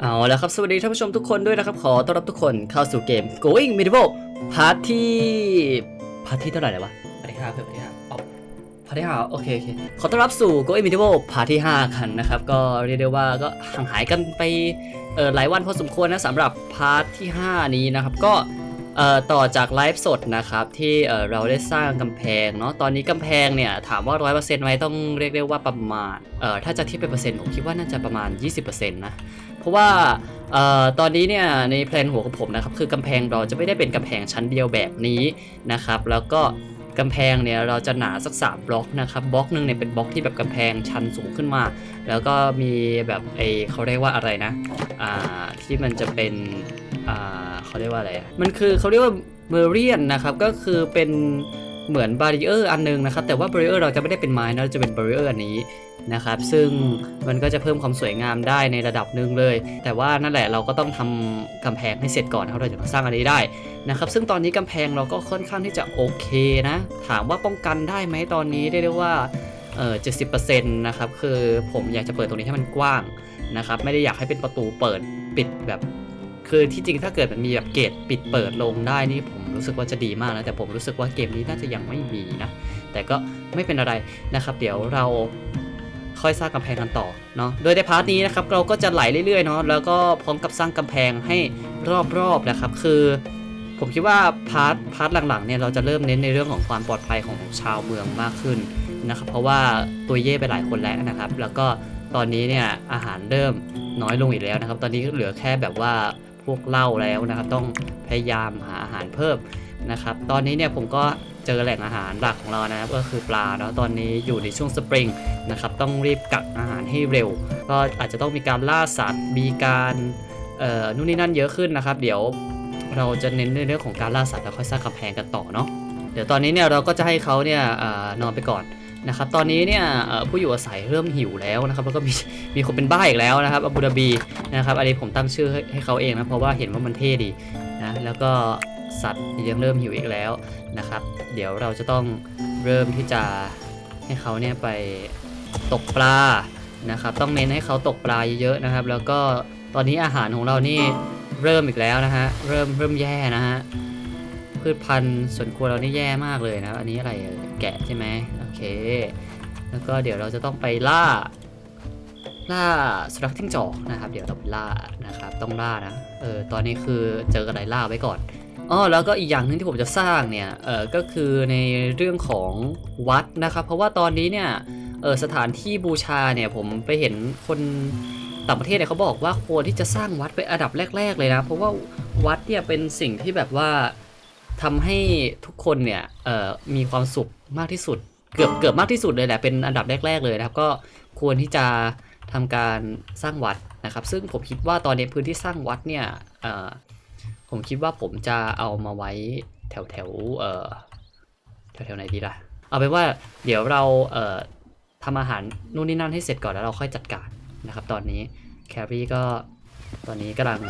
เอาแล้วครับ สวัสดีท่านผู้ชมทุกคนด้วยนะครับ ขอต้อนรับทุกคนเข้าสู่เกม Going Medieval พาร์ทที่พาร์ทที่เท่าไหร่แล้ววะพาร์ทที่ห้าเพื่อนพาร์ทที่ห้าอ๋อพาร์ทที่ห้าโอเคโอเคขอต้อนรับสู่ Going Medieval พาร์ทที่ห้ากันนะครับ ก็เรียกได้ว่าก็ห่างหายกันไปเออหลายวันพอสมควรนะสำหรับพาร์ทที่5นี้นะครับก็เอ่อต่อจากไลฟ์สดนะครับที่เอ่อเราได้สร้างกำแพงเนาะตอนนี้กำแพงเนี่ยถามว่า 100%ไหมต้องเรียกได้ว่าประมาณเอ่อถ้าจะเทียบเป็นเปอร์เซ็นต์ผมคิดว่าน่าจะประมาณ 20%นะ เพราะว่าออตอนนี้เนี่ยในแพลนหัวของผมนะครับคือกำแพงเราจะไม่ได้เป็นกำแพงชั้นเดียวแบบนี้นะครับ แล้วก็กำแพงเนี่ยเราจะหนาสัก3บล็อกนะครับบล็อกหนึ่งเนี่ยเป็นบล็อกที่แบบกำแพงชันสูงขึ้นมา แล้วก็มีแบบไอเขาเรียกว่าอะไรนะอ่าที่มันจะเป็นอ่าเขาเรียกว่าอะไรมันคือเขาเรียกว่าเมเรียนนะครับก็คือเป็นเหมือนบาริเออร์อันนึงนะครับแต่ว่าบาริเออร์เราจะไม่ได้เป็นไม้นะเราจะเป็นบาริเออร์อันนี้ นะครับ ซึ่งมันก็จะเพิ่มความสวยงามได้ในระดับหนึ่งเลย แต่ว่านั่นแหละเราก็ต้องทำกำแพงให้เสร็จก่อนนะครับเราจะสร้างอันนี้ได้นะครับ ซึ่งตอนนี้กำแพงเราก็ค่อนข้างที่จะโอเคนะ ถามว่าป้องกันได้ไหมตอนนี้ได้เรียกว่าเออเจ็ดสิบเปอร์เซ็นต์นะครับ คือผมอยากจะเปิดตรงนี้ให้มันกว้างนะครับ ไม่ได้อยากให้เป็นประตูเปิดปิดแบบคือที่จริงถ้าเกิดมันมีแบบเกตปิดเปิดลงได้นี่ผมรู้สึกว่าจะดีมากนะแต่ผมรู้สึกว่าเกมนี้น่าจะยังไม่มีนะ แต่ก็ไม่เป็นอะไรนะครับ เดี๋ยวเรา ค่อยสร้างกำแพงกันต่อเนาะโดยในพาร์ทนี้นะครับเราก็จะไหลเรื่อยๆเนาะแล้วก็พร้อมกับสร้างกำแพงให้รอบๆนะครับ คือ ผมคิดว่าพาร์ทพาร์ทหลังๆเนี่ยเราจะเริ่มเน้นในเรื่องของความปลอดภัยของชาวเมืองมากขึ้นนะครับ เพราะว่าตัวเย่ไปหลายคนแล้วนะครับ แล้วก็ตอนนี้เนี่ยอาหารเริ่มน้อยลงอีกแล้วนะครับ ตอนนี้เหลือแค่แบบว่าพวกเหล้าแล้วนะครับ ต้องพยายามหาอาหารเพิ่มนะครับ ตอนนี้เนี่ยผมก็ เจอแหล่งอาหารหลักของเรานะครับก็คือปลาเนาะตอนนี้อยู่ในช่วงสปริงนะครับต้องรีบกักอาหารให้เร็ว ก็อาจจะต้องมีการล่าสัตว์มีการเออนู่นนี่นั่นเยอะขึ้นนะครับ เดี๋ยวเราจะเน้นในเรื่องของการล่าสัตว์แล้วค่อยสร้างกำแพงกันต่อเนาะเดี๋ยวตอนนี้เนี่ยเราก็จะให้เขาเนี่ยอนอนไปก่อนนะครับตอนนี้เนี่ยผู้อยู่อาศัยเริ่มหิวแล้วนะครับแล้วก็มีมีคนเป็นบ้าอีกแล้วนะครับอาบูดาบีนะครับอันนี้ผมตั้งชื่อให้เขาเองนะเพราะว่าเห็นว่ามันเท่ดีนะแล้วก็ สัตว์ยังเริ่มหิวอีกแล้วนะครับ เดี๋ยวเราจะต้องเริ่มที่จะให้เขาเนี่ยไปตกปลานะครับ ต้องเน้นให้เขาตกปลาเยอะๆนะครับ แล้วก็ตอนนี้อาหารของเรานี่เริ่มอีกแล้วนะฮะเริ่มเริ่มแย่นะฮะพืชพันธุ์สวนครัวเรานี่แย่มากเลยนะอันนี้อะไรแกะใช่ไหมโอเค แล้วก็เดี๋ยวเราจะต้องไปล่าล่าสุนัขทิ้งจอกนะครับ เดี๋ยวเราไปล่านะครับ ต้องล่านะเออตอนนี้คือเจออะไรล่าไว้ก่อน อ๋อแล้วก็อีกอย่างหนึ่งที่ผมจะสร้างเนี่ยเออก็คือในเรื่องของวัดนะครับเพราะว่าตอนนี้เนี่ยเออสถานที่บูชาเนี่ยผมไปเห็นคนต่างประเทศเนี่ยเขาบอกว่าควรที่จะสร้างวัดเป็นอันดับแรก ๆ เลยนะเพราะว่าวัดเนี่ยเป็นสิ่งที่แบบว่าทำให้ทุกคนเนี่ยเออมีความสุขมากที่สุด เกือบเกือบมากที่สุดเลยแหละเป็นอันดับแรก ๆ เลยนะครับก็ควรที่จะทำการสร้างวัดนะครับ ซึ่งผมคิดว่าตอนนี้พื้นที่สร้างวัดเนี่ยเออ ผมคิดว่าผมจะเอามาไว้แถวแถวเอ่อแถวแถวๆไหนดีล่ะ เอาเป็นว่าเดี๋ยวเราเอ่อทำอาหารนู่นนี่นั่นให้เสร็จก่อนแล้วเราค่อยจัดการนะครับ ตอนนี้แครี่ก็ตอนนี้กำลัง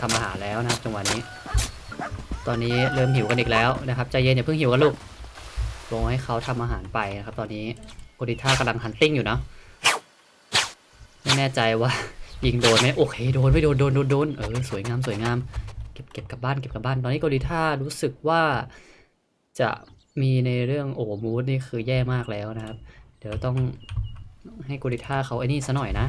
ทำอาหารแล้วนะครับจังหวะนี้ ตอนนี้เริ่มหิวกันอีกแล้วนะครับใจเย็นอย่าเพิ่งหิวกันลูกลงให้เขาทำอาหารไปนะครับ ตอนนี้โอดิท่ากำลังฮันติ้งอยู่นะไม่แน่ใจว่ายิงโดนไหมโอเคโดนไม่โดนโดนโดนโดนเออสวยงามสวยงาม เก็บเก็บกลับบ้านเก็บกลับบ้าน ตอนนี้โกริท่ารู้สึกว่าจะมีในเรื่องโอ้มูดนี่คือแย่มากแล้วนะครับ เดี๋ยวต้องให้โกริท่าเขาไอ้นี่ซะหน่อยนะ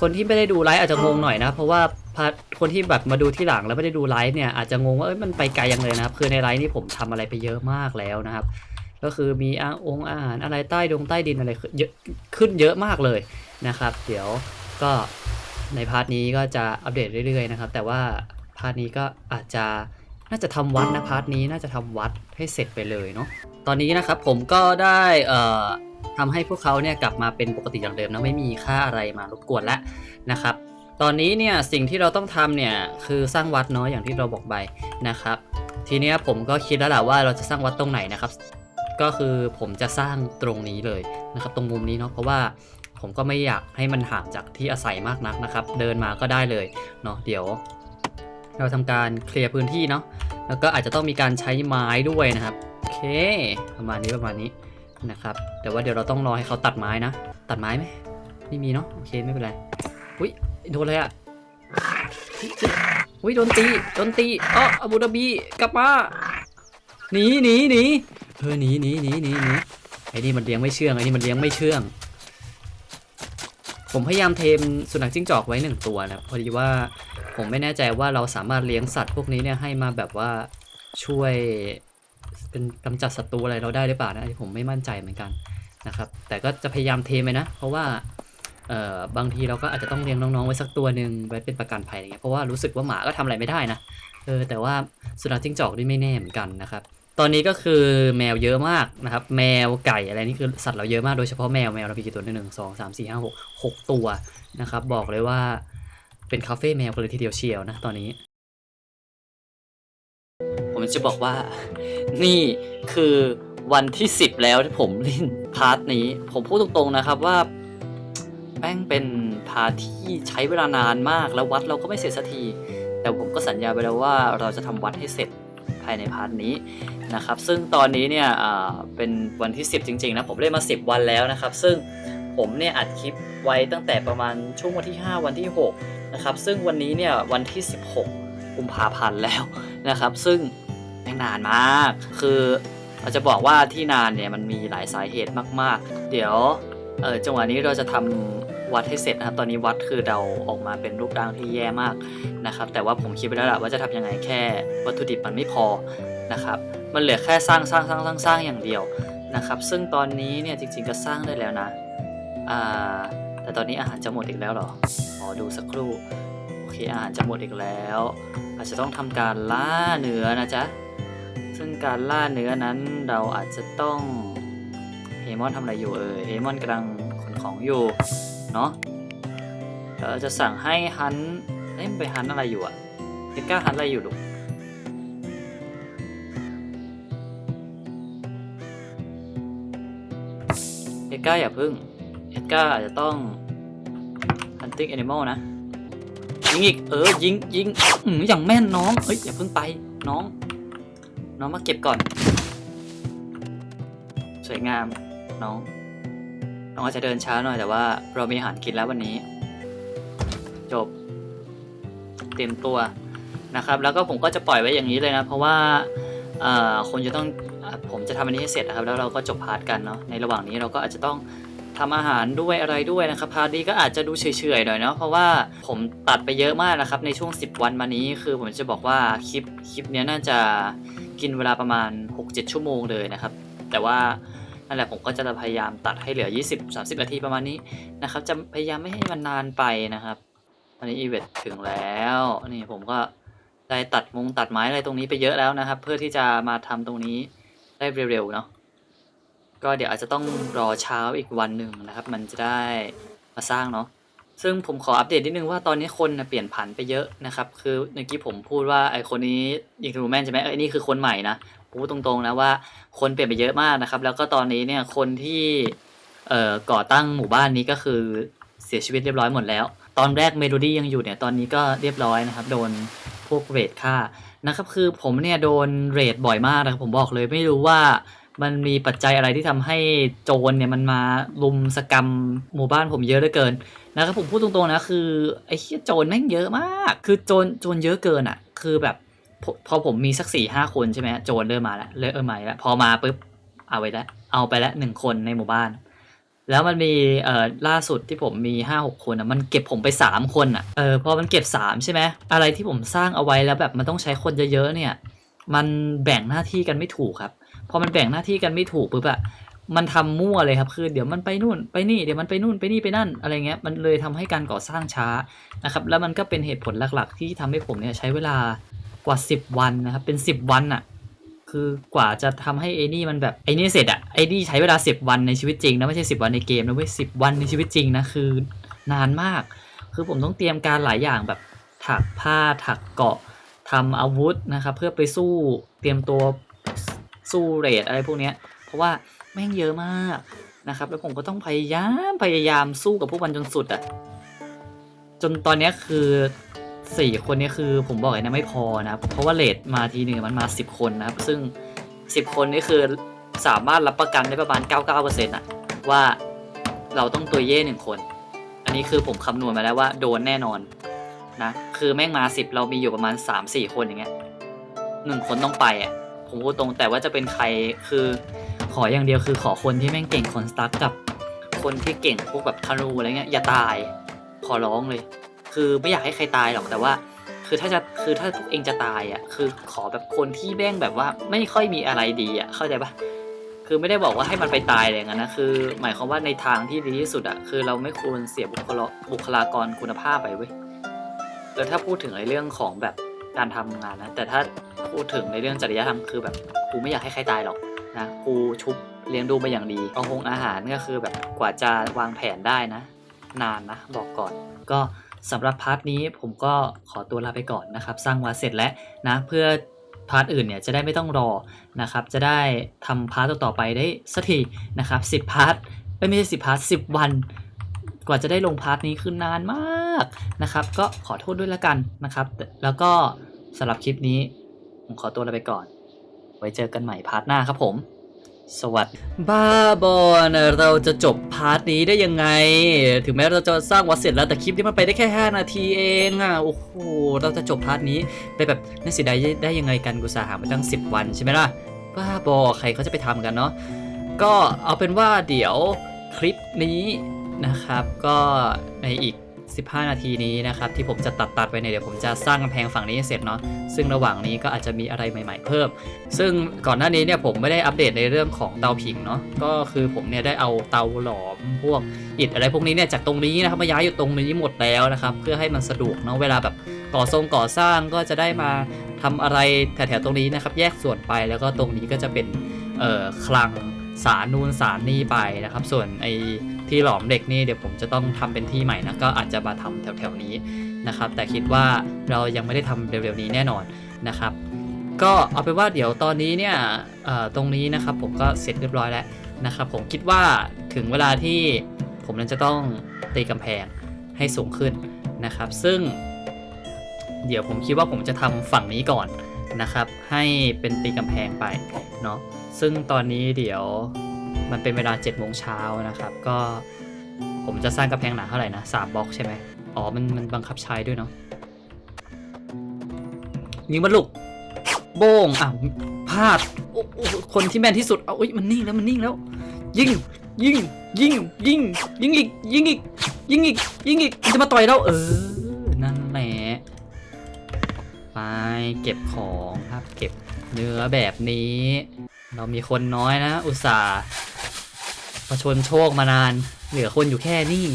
คนที่ไม่ได้ดูไลฟ์อาจจะงงหน่อยนะ เพราะว่าพาร์ทคนที่แบบมาดูที่หลังแล้วไม่ได้ดูไลฟ์เนี่ยอาจจะงงว่าเอ้ยมันไปไกลยังเลยนะครับ คือในไลฟ์นี่ผมทำอะไรไปเยอะมากแล้วนะครับ ก็คือมีอาองอาหารอะไรใต้ดงใต้ดินอะไรเยอะขึ้นเยอะมากเลยนะครับ เดี๋ยวก็ในพาร์ทนี้ก็จะอัปเดตเรื่อยๆนะครับ แต่ว่า พาร์ทนี้ก็อาจจะน่าจะทำวัดนะพาร์ทนี้น่าจะทำวัดให้เสร็จไปเลยเนาะตอนนี้นะครับผมก็ได้เอ่อทำให้พวกเขาเนี่ยกลับมาเป็นปกติอย่างเดิมนะไม่มีค่าอะไรมารบกวนแล้วนะครับ ตอนนี้เนี่ยสิ่งที่เราต้องทำเนี่ยคือสร้างวัดเนาะอย่างที่เราบอกไปนะครับ ทีนี้ผมก็คิดแล้วแหละว่าเราจะสร้างวัดตรงไหนนะครับ ก็คือผมจะสร้างตรงนี้เลยนะครับ ตรงมุมนี้เนาะเพราะว่าผมก็ไม่อยากให้มันห่างจากที่อาศัยมากนักนะครับ เดินมาก็ได้เลยเนาะเดี๋ยว เราทำการเคลียร์พื้นที่เนาะแล้วก็อาจจะต้องมีการใช้ไม้ด้วยนะครับโอเค ประมาณนี้ประมาณนี้นะครับแต่ว่าเดี๋ยวเราต้องรอให้เขาตัดไม้นะ ตัดไม้ไหมไม่มีเนาะโอเคไม่เป็นไรอุ้ยโดนเลยอะอุ้ยโดนตีโดนตีอ๋ออาบูดาบีกลับมาหนีหนีหนีเออหนีหนีหนีหนีหนีไอ้นี่มันเลี้ยงไม่เชื่องไอ้นี่มันเลี้ยงไม่เชื่อง ผมพยายามเทมสุนัขจิ้งจอกไว้หนึ่งตัวนะพอดีว่าผมไม่แน่ใจว่าเราสามารถเลี้ยงสัตว์พวกนี้เนี่ยให้มาแบบว่าช่วยเป็นกำจัดศัตรูอะไรเราได้หรือเปล่านะผมไม่มั่นใจเหมือนกันนะครับ แต่ก็จะพยายามเทมไปนะ เพราะว่าบางทีเราก็อาจจะต้องเลี้ยงน้องๆไว้สักตัวหนึ่งไว้เป็นประกันภัยอะไรเงี้ยเพราะว่ารู้สึกว่าหมาก็ทำอะไรไม่ได้นะเออแต่ว่าสุนัขจิ้งจอกนี่ไม่แน่เหมือนกันนะครับ ตอนนี้ก็คือแมวเยอะมากนะครับ แมวไก่อะไรนี่คือสัตว์เราเยอะมากโดยเฉพาะแมวแมวเรามีกี่ตัวหนึ่งสองสามสี่ห้าหกหกตัวนะครับ บอกเลยว่าเป็นคาเฟ่แมวกันเลยทีเดียวเชียวนะตอนนี้ ผมจะบอกว่า นี่คือวันที่ 10 แล้วที่ผมเล่นพาร์ทนี้ ผมพูดตรงๆนะครับว่าแม่งเป็นพาร์ทที่ใช้เวลานานมากแล้ววัดเราก็ไม่เสร็จสักที แต่ผมก็สัญญาไปแล้วว่าเราจะทำวัดให้เสร็จภายในพาร์ทนี้ นะครับซึ่งตอนนี้เนี่ยเป็นวันที่ 10 จริงๆนะผมเล่นมา 10 วันแล้วนะครับ ซึ่งผมเนี่ยอัดคลิปไว้ตั้งแต่ประมาณช่วงวันที่ 5 วันที่ 6 นะครับ ซึ่งวันนี้เนี่ยวันที่ 16 กุมภาพันธ์แล้วนะครับ ซึ่งยังนานมาก คือเราจะบอกว่าที่นานเนี่ยมันมีหลายสาเหตุมากๆ เดี๋ยวเออจังหวะนี้เราจะทำวัดให้เสร็จนะครับ ตอนนี้วัดคือเราออกมาเป็นรูปร่างที่แย่มากนะครับ แต่ว่าผมคิดไปแล้วแหละว่าจะทำยังไงแค่วัตถุดิบมันไม่พอ นะครับ มันเหลือแค่สร้างสร้างสร้างสร้างสร้างอย่างเดียวนะครับ ซึ่งตอนนี้เนี่ยจริงๆก็สร้างได้แล้วนะอ่าแต่ตอนนี้อาหารจะหมดอีกแล้วหรออ๋อดูสักครู่โอเคอาหารจะหมดอีกแล้ว อาจจะต้องทำการล่าเนื้อนะจ๊ะซึ่งการล่าเนื้อนั้นเราอาจจะต้องเฮมอนทำอะไรอยู่เออเฮมอนกำลังขนของอยู่เนาะเราจะสั่งให้ฮันเอ้ยไปฮันอะไรอยู่อะเอ็ดก้าฮันอะไรอยู่ลูก ดก้าอย่าพึ่งเอ็ดก้าอาจจะต้อง hunting animal นะ ยิงอีก เออ ยิงยิงอืมอย่างแม่นน้อง เฮ้ย อย่าเพิ่งไปน้อง น้องมาเก็บก่อน สวยงามน้อง น้องอาจจะเดินช้าหน่อยแต่ว่าเรามีอาหารกินแล้ววันนี้ จบ เต็มตัวนะครับ แล้วก็ผมก็จะปล่อยไว้อย่างนี้เลยนะ เพราะว่าคนจะต้อง ผมจะทำอันนี้ให้เสร็จนะครับ แล้วเราก็จบพาร์ทกันเนาะในระหว่างนี้เราก็อาจจะต้องทำอาหารด้วยอะไรด้วยนะครับพาร์ทนี้ก็อาจจะดูเฉยๆหน่อยเนาะเพราะว่าผมตัดไปเยอะมากนะครับในช่วง 10 วันมานี้คือผมจะบอกว่าคลิปคลิปนี้น่าจะกินเวลาประมาณ 6-7 ชั่วโมงเลยนะครับ แต่ว่านั่นแหละผมก็จะพยายามตัดให้เหลือ 20-30 นาทีประมาณนี้นะครับ จะพยายามไม่ให้มันนานไปนะครับอันนี้อีเวนต์ถึงแล้วนี่ผมก็ได้ตัดมงตัดไม้อะไรตรงนี้ไปเยอะแล้วนะครับ เพื่อที่จะมาทำตรงนี้ ได้เร็วๆเนาะก็เดี๋ยวอาจจะต้องรอเช้าอีกวันหนึ่งนะครับ มันจะได้มาสร้างเนาะซึ่งผมขออัปเดตนิดนึงว่าตอนนี้คนนะเปลี่ยนผันไปเยอะนะครับ คือเมื่อกี้ผมพูดว่าไอคนนี้ยิงทะลุแมนใช่ไหมเอ้ยนี่คือคนใหม่นะพูดตรงๆนะว่าคนเปลี่ยนไปเยอะมากนะครับ แล้วก็ตอนนี้เนี่ยคนที่เอ่อก่อตั้งหมู่บ้านนี้ก็คือเสียชีวิตเรียบร้อยหมดแล้ว ตอนแรกเมโลดี้ยังอยู่เนี่ยตอนนี้ก็เรียบร้อยนะครับ โดนพวกเรดฆ่า นะครับคือผมเนี่ยโดนเรดบ่อยมากนะครับผมบอกเลยไม่รู้ว่ามันมีปัจจัยอะไรที่ทำให้โจรเนี่ยมันมาลุมสกรรมหมู่บ้านผมเยอะเหลือเกินนะครับผมพูดตรงๆนะคือไอ้เหี้ยโจรแม่งเยอะมาก คือโจรโจรเยอะเกินอะ คือแบบพอพอผมมีสักสี่ห้าคนใช่ไหมโจรเริ่มมาแล้วเริ่มมาแล้วพอมาปุ๊บเอาไปแล้วเอาไปแล้วหนึ่งคนในหมู่บ้าน แล้วมันมีเอ่อล่าสุดที่ผมมีห้าหกคนอะมันเก็บผมไปสามคนอะเออพอมันเก็บสามใช่ไหมอะไรที่ผมสร้างเอาไว้แล้วแบบมันต้องใช้คนเยอะๆเนี่ย มันแบ่งหน้าที่กันไม่ถูกครับพอมันแบ่งหน้าที่กันไม่ถูกปุ๊บอะมันทำมั่วเลยครับคือเดี๋ยวมันไปนู่นไปนี่เดี๋ยวมันไปนู่นไปนี่ไปนั่นอะไรเงี้ยมันเลยทำให้การก่อสร้างช้านะครับแล้วมันก็เป็นเหตุผลหลักๆ ที่ทำให้ผมเนี่ยใช้เวลากว่า 10 วันนะครับเป็น 10 วันอะ คือกว่าจะทำให้ไอ้นี่มันแบบไอ้นี่เสร็จอะไอ้นี่ใช้เวลา10วันในชีวิตจริงนะไม่ใช่10วันในเกมนะเว้ยสิบวันในชีวิตจริงนะคือนานมาก คือผมต้องเตรียมการหลายอย่างแบบถักผ้าถักเกาะทำอาวุธนะครับเพื่อไปสู้เตรียมตัวสู้เรทอะไรพวกเนี้ยเพราะว่าแม่งเยอะมากนะครับแล้วผมก็ต้องพยายามพยายามสู้กับพวกมันจนสุดอะจนตอนเนี้ยคือ สี่คนนี้คือผมบอกเลยนะไม่พอนะเพราะว่าเรทมาทีหนึ่งมันมาสิบคนนะครับ ซึ่งสิบคนนี่คือสามารถรับประกันได้ประมาณ99%อร์ซ็นต์อะว่าเราต้องตัวเย่หนึ่งคน อันนี้คือผมคำนวณมาแล้วว่าโดนแน่นอนนะคือแม่งมาสิบเรามีอยู่ประมาณสามสี่คนอย่างเงี้ยหนึ่งคนต้องไปอะผมพูดตรงแต่ว่าจะเป็นใครคือขออย่างเดียวคือขอคนที่แม่งเก่งคอนสตาร์กับคนที่เก่งพวกแบบธนูอะไรเงี้ยอย่าตายขอร้องเลย คือไม่อยากให้ใครตายหรอกแต่ว่า คือถ้าจะคือถ้าพวกเองจะตายอะคือขอแบบคนที่แม่งแบบว่าไม่ค่อยมีอะไรดีอะเข้าใจปะคือไม่ได้บอกว่าให้มันไปตายอะไรอย่างนั้นนะคือ หมายความว่าในทางที่ดีที่สุดอะคือเราไม่ควรเสียบุคลาบุคลากรคุณภาพไปเว้ยแล้วถ้าพูดถึงในเรื่องของแบบการทำงานนะแต่ถ้าพูดถึงในเรื่องจริยธรรมคือแบบกูไม่อยากให้ใครตายหรอกนะกูชุบเลี้ยงดูมาอย่างดีเอาหงอาหารก็คือแบบกว่าจะวางแผนได้นะ นานนะบอกก่อนก็ สำหรับพาร์ทนี้ผมก็ขอตัวลาไปก่อนนะครับ สร้างวาเสร็จแล้วนะเพื่อพาร์ทอื่นเนี่ยจะได้ไม่ต้องรอนะครับ จะได้ทำพาร์ทต่อๆไปได้สักทีนะครับสิบพาร์ทไม่ใช่สิบพาร์ทสิบวัน กว่าจะได้ลงพาร์ทนี้คือนานมากนะครับ ก็ขอโทษด้วยละกันนะครับ แล้วก็สำหรับคลิปนี้ ผมขอตัวลาไปก่อน ไว้เจอกันใหม่พาร์ทหน้าครับผม สวัสดีบ้าบอนะเราจะจบพาร์ทนี้ได้ยังไง ถึงแม้เราจะสร้างวัดเสร็จแล้วแต่คลิปนี้มันไปได้แค่ 5 นาทีเองอะโอ้โหเราจะจบพาร์ทนี้ไปแบบน่าเสียดายได้ยังไงกันกุศาหามาตั้ง 10 วันใช่ไหมล่ะบ้าบอใครเขาจะไปทำกันเนาะก็เอาเป็นว่าเดี๋ยวคลิปนี้นะครับ ก็ในอีก 15 นาทีนี้นะครับที่ผมจะตัดตัดไปเนี่ยเดี๋ยวผมจะสร้างกำแพงฝั่งนี้ให้เสร็จเนาะซึ่งระหว่างนี้ก็อาจจะมีอะไรใหม่ ๆ เพิ่ม ซึ่งก่อนหน้านี้เนี่ยผมไม่ได้อัปเดตในเรื่องของเตาผิงเนาะก็คือผมเนี่ยได้เอาเตาหลอมพวกอิฐอะไรพวกนี้เนี่ยจากตรงนี้นะครับมาย้ายอยู่ตรงนี้หมดแล้วนะครับเพื่อให้มันสะดวกเนาะเวลาแบบก่อทรงก่อสร้างก็จะได้มาทำอะไรแถวๆตรงนี้นะครับแยกส่วนไปแล้วก็ตรงนี้ก็จะเป็นเอ่อคลังสารนูนสารนี่ไปนะครับ ส่วนไอ ที่หลอมเหล็กนี่เดี๋ยวผมจะต้องทำเป็นที่ใหม่นะก็อาจจะมาทำแถวๆนี้นะครับ แต่คิดว่าเรายังไม่ได้ทำเร็วๆนี้แน่นอนนะครับ ก็เอาเป็นว่าเดี๋ยวตอนนี้เนี่ยตรงนี้นะครับผมก็เสร็จเรียบร้อยแล้วนะครับ ผมคิดว่าถึงเวลาที่ผมนั้นจะต้องตีกำแพงให้สูงขึ้นนะครับ ซึ่ง เดี๋ยวผมคิดว่าผมจะทำฝั่งนี้ก่อนนะครับ ให้เป็นตีกำแพงไปเนาะซึ่งตอนนี้เดี๋ยว มันเป็นเวลา7จ็ดโมงเช้านะครับ ก็ ผมจะสร้างกำแพงหนาเท่าไหร่นะสามบล็อกใช่ไหมอ๋อ มันมันบังคับใช้ด้วยเนาะยิงมันลูกโบ้งอะพลาดโอ้คนที่แม่นที่สุดเอาอุ้ยมันนิ่งแล้วมันนิ่งแล้ว ยิงยิงยิงยิงยิงอีกยิงอีกยิงอีกยิงอีกมันจะมาต่อยเราเออนั่นแหละไปเก็บของครับเก็บเนื้อแบบนี้ เรามีคนน้อยนะ อุตส่าห์ ประชนโชคมานาน เหลือคนอยู่แค่นี้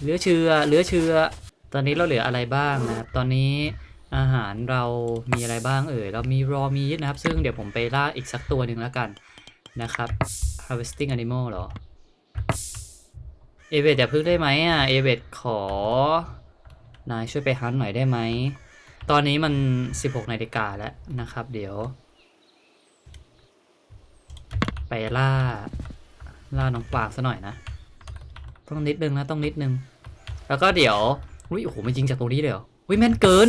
เหลือเชื่อเหลือเชื่อ ตอนนี้เราเหลืออะไรบ้างนะครับ ตอนนี้อาหารเรามีอะไรบ้างเอ่ย เรามีรอมีนะครับ ซึ่งเดี๋ยวผมไปล่าอีกสักตัวหนึ่งแล้วกันนะครับ harvesting animal เหรอ เอเวดอย่าพึ่งได้ไหมอะ เอเวดขอ นายช่วยไปฮันหน่อยได้ไหม ตอนนี้มัน 16นาฬิกาแล้วนะครับ เดี๋ยว ไปล่า ล่าน้องกวางซะหน่อยนะ ต้องนิดนึงนะต้องนิดนึง แล้วก็เดี๋ยวอุ้ยโอ้โหมันยิงจากตรงนี้เลยเหรออุ้ยแม่นเกิน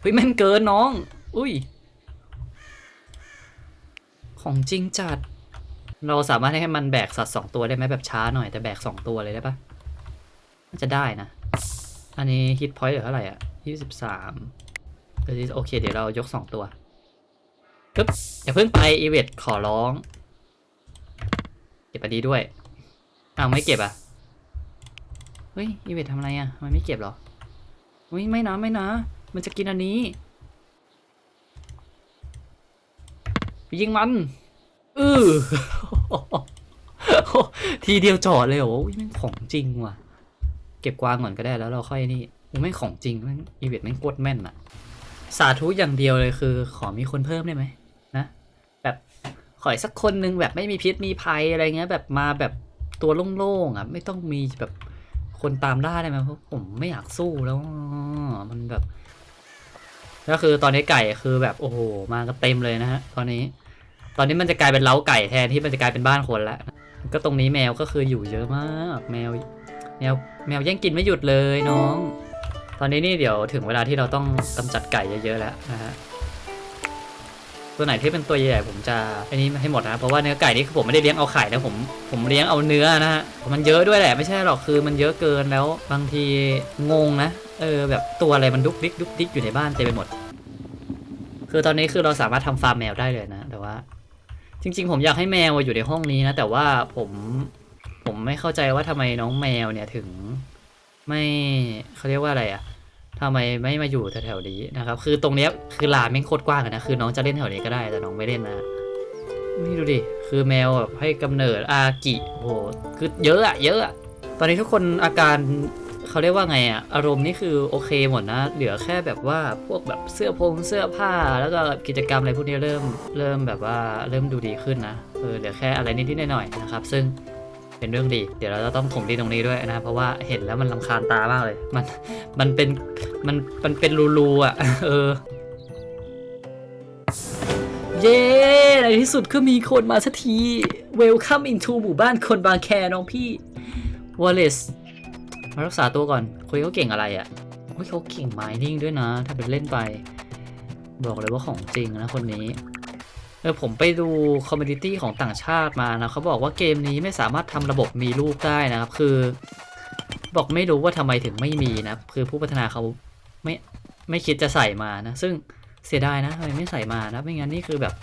เฮ้ยแม่นเกินน้อง อุ้ย ของจริงจัด เราสามารถให้มันแบกสัตว์สองตัวได้ไหมแบบช้าหน่อยแต่แบกสองตัวเลยได้ปะน่าจะได้นะ อันนี้ฮิตพอยต์เหลือเท่าไหร่อะยี่สิบสามโอเคเดี๋ยวเรายกสองตัวปึ๊บอย่าเพิ่งไปอีเวตขอร้อง ก็บอันนี้ด้วย อ้าวไม่เก็บอะ เฮ้ยอีเวตทำอะไรอะทำไมไม่เก็บหรออุ้ยไม่นะไม่นะ มันจะกินอันนี้ ยิงมันอือทีเดียวจอดเลยเหรออุ้ยแม่งของจริงว่ะ เก็บกวางก่อนก็ได้แล้วเราค่อยนี่อุ้ยแม่งของจริงแม่งอีเวนต์แม่งโคตรแม่นอะสาธุอย่างเดียวเลยคือ ขอมีคนเพิ่มได้ไหม ขออีกสักคนนึงแบบไม่มีพิษมีภัยอะไรเงี้ย แบบมาแบบตัวโล่งๆอะ ไม่ต้องมีแบบคนตามล่าได้ไหมเพราะผมไม่อยากสู้แล้วมันแบบก็คือตอนนี้ไก่คือแบบโอ้โหมากันเต็มเลยนะฮะตอนนี้ ตอนนี้มันจะกลายเป็นเล้าไก่แทนที่มันจะกลายเป็นบ้านคนล้วก็ตรงนี้แมวก็คืออยู่เยอะมากแมวแมวแมวแย่งกินไม่หยุดเลยน้อง ตอนนี้นี่เดี๋ยวถึงเวลาที่เราต้องกำจัดไก่เยอะๆแล้วนะฮะ ตัวไหนที่เป็นตัวใหญ่ๆผมจะอันนี้ให้หมดนะเพราะว่าเนื้อไก่นี่คือผมไม่ได้เลี้ยงเอาไข่นะผมผมเลี้ยงเอาเนื้อนะฮะมันเยอะด้วยแหละไม่ใช่หรอกคือมันเยอะเกินแล้วบางทีงงนะเออแบบตัวอะไรมันดุกดิกดุกดิกอยู่ในบ้านเต็มไปหมด คือตอนนี้คือเราสามารถทำฟาร์มแมวได้เลยนะ แต่ว่า จริง ๆ ผมอยากให้แมวอยู่ในห้องนี้นะ แต่ว่าผมผมไม่เข้าใจว่าทำไมน้องแมวเนี่ยถึง ไม่เขาเรียกว่าอะไรอะ ทำไมไม่มาอยู่แถวๆนี้นะครับ คือตรงเนี้ยคือลานแม่งโคตรกว้างนะ คือน้องจะเล่นแถวนี้ก็ได้แต่น้องไม่เล่นนะนี่ดูดิ คือแมวแบบให้กำเนิดอากิโอ้โห คือเยอะอะเยอะอะตอนนี้ทุกคนอาการเขาเรียกว่าไงอะอารมณ์นี่คือโอเคหมดนะ เหลือแค่แบบว่าพวกแบบเสื้อพงเสื้อผ้า แล้วก็กิจกรรมอะไรพวกนี้เริ่มเริ่มแบบว่าเริ่มดูดีขึ้นนะ เออเหลือแค่อะไรนิดๆหน่อยๆนะครับ ซึ่ง เป็นเรื่องดี เดี๋ยวเราจะต้องถมดินตรงนี้ด้วยนะเพราะว่าเห็นแล้วมันลำคาญตามากเลย มันมันเป็นมันมันเป็นรูๆอะ เออ เย้ในที่สุดก็มีคนมาสักที Welcome into หมู่บ้านคนบางแคน้องพี่ Wallace มารักษาตัวก่อนคุยเขาเก่งอะไรอะ่ะโอ้ยเขาเก่งไมนิ่งด้วยนะ ถ้าเป็นเล่นไป บอกเลยว่าของจริงนะคนนี้ เออผมไปดูคอมมูนิตี้ของต่างชาติมานะเขาบอกว่าเกมนี้ไม่สามารถทำระบบมีลูกได้นะครับ คือ บอกไม่รู้ว่าทำไมถึงไม่มีนะคือผู้พัฒนาเขาไม่ไม่คิดจะใส่มานะ ซึ่งเสียดายนะทำไมไม่ใส่มานะไม่งั้นนี่คือแบบ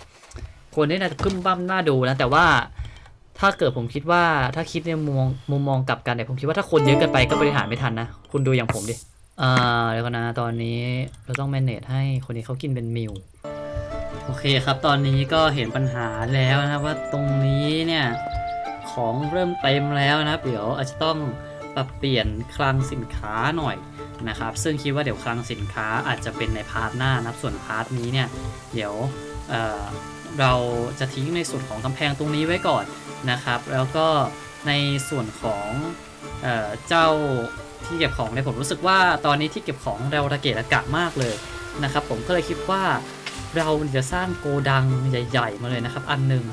คนที่น่าจะพึ่มบ้ามน่าดูนะแต่ว่าถ้าเกิดผมคิดว่าถ้าคิดในมุมมองมุมมองกลับกันเนี่ยผมคิดว่าถ้าคนเยอะเกินไปก็บริหารไม่ทันนะ คุณดูอย่างผมดิอ่าเดี๋ยวก่อนะตอนนี้เราต้อง manage ให้คนนี้เขากินเป็นมิล โอเคครับ ตอนนี้ก็เห็นปัญหาแล้วนะว่าตรงนี้เนี่ยของเริ่มเต็มแล้วนะเดี๋ยวอาจจะต้องปรับเปลี่ยนคลังสินค้าหน่อยนะครับ ซึ่งคิดว่าเดี๋ยวคลังสินค้าอาจจะเป็นในพาร์ทหน้านับส่วนพาร์ทนี้เนี่ยเดี๋ยวเเราจะทิ้งในส่วนของกำแพงตรงนี้ไว้ก่อนนะครับ แล้วก็ในส่วนของเอ่อเจ้าที่เก็บของเนี่ยผมรู้สึกว่าตอนนี้ที่เก็บของเราระเกะระกะมากเลยนะครับ ผมก็เลยคิดว่า เราจะสร้างโกดังใหญ่ ๆ มาเลยนะครับ อันหนึ่ง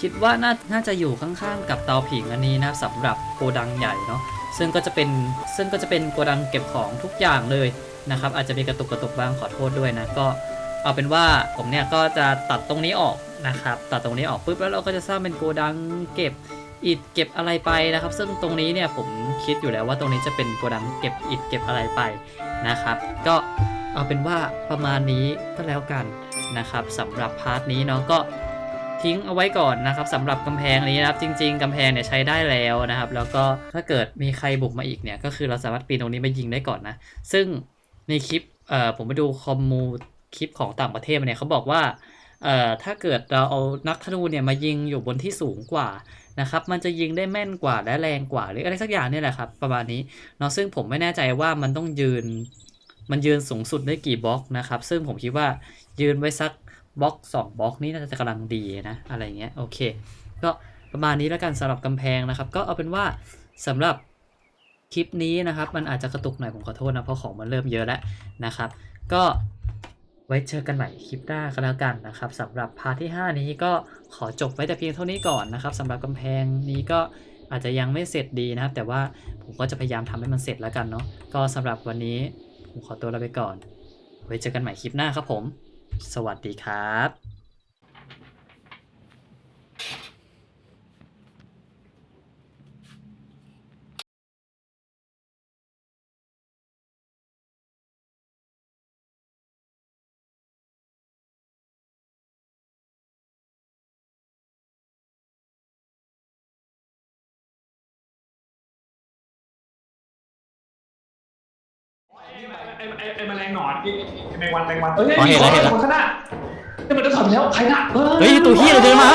คิดว่าน่านาจะอยู่ข้างๆกับเตาผิงอันนี้นะครับสำหรับโกดังใหญ่เนาะซึ่งก็จะเป็นซึ่งก็จะเป็นโกดังเก็บของทุกอย่างเลยนะครับ อาจจะมีกระตุกกระตุกบ้างขอโทษด้วยนะก็เอาเป็นว่าผมเนี่ยก็จะตัดตรงนี้ออกนะครับ ตัดตรงนี้ออกปุ๊บแล้วเราก็จะสร้างเป็นโกดังเก็บอิฐเก็บอะไรไปนะครับ ซึ่งตรงนี้เนี่ยผมคิดอยู่แล้วว่าตรงนี้จะเป็นโกดังเก็บอิฐเก็บอะไรไปนะครับ ก็ เอาเป็นว่าประมาณนี้ก็แล้วกันนะครับสำหรับพาร์ทนี้เนาะก็ทิ้งเอาไว้ก่อนนะครับสำหรับกำแพงนี้นะครับ จริง ๆกำแพงเนี่ยใช้ได้แล้วนะครับ แล้วก็ถ้าเกิดมีใครบุกมาอีกเนี่ยก็คือเราสามารถปีนตรงนี้ไปยิงได้ก่อนนะ ซึ่งในคลิปเอ่อผมไปดูคอมมูคลิปของต่างประเทศมาเนี่ยเขาบอกว่าเอ่อถ้าเกิดเราเอานักธนูเนี่ยมายิงอยู่บนที่สูงกว่านะครับมันจะยิงได้แม่นกว่าและแรงกว่า หรืออะไรสักอย่างเนี่ยแหละครับประมาณนี้เนาะซึ่งผมไม่แน่ใจว่ามันต้องยืน มันยืนสูงสุดได้กี่บล็อกนะครับ ซึ่งผมคิดว่ายืนไว้สักบล็อก2บล็อกนี้น่าจะกำลังดีนะ อะไรเงี้ยโอเค ก็ประมาณนี้แล้วกันสำหรับกำแพงนะครับ ก็เอาเป็นว่าสำหรับคลิปนี้นะครับ มันอาจจะกระตุกหน่อยผมขอโทษนะ เพราะของมันเริ่มเยอะแล้วนะครับ ก็ไว้เจอกันใหม่คลิปหน้าก็แล้วกันนะครับสำหรับพาร์ทที่ 5 นี้ก็ขอจบไว้แต่เพียงเท่านี้ก่อนนะครับสำหรับกำแพงนี้ก็อาจจะยังไม่เสร็จดีนะครับ แต่ว่าผมก็จะพยายามทำให้มันเสร็จแล้วกันเนาะก็สำหรับวันนี้ ผมขอตัวลาไปก่อน ไว้เจอกันใหม่คลิปหน้าครับผม สวัสดีครับ ไอ้ไอ้แมลงหนอนไอ้แมงวันแมงวันเอ้ยอ๋อเห็นแล้วเห็นแล้ว คนข้างหน้าเนี่ยมันจะถอดไปแล้วใครน่ะเฮ้ยตัวเฮียเดินมา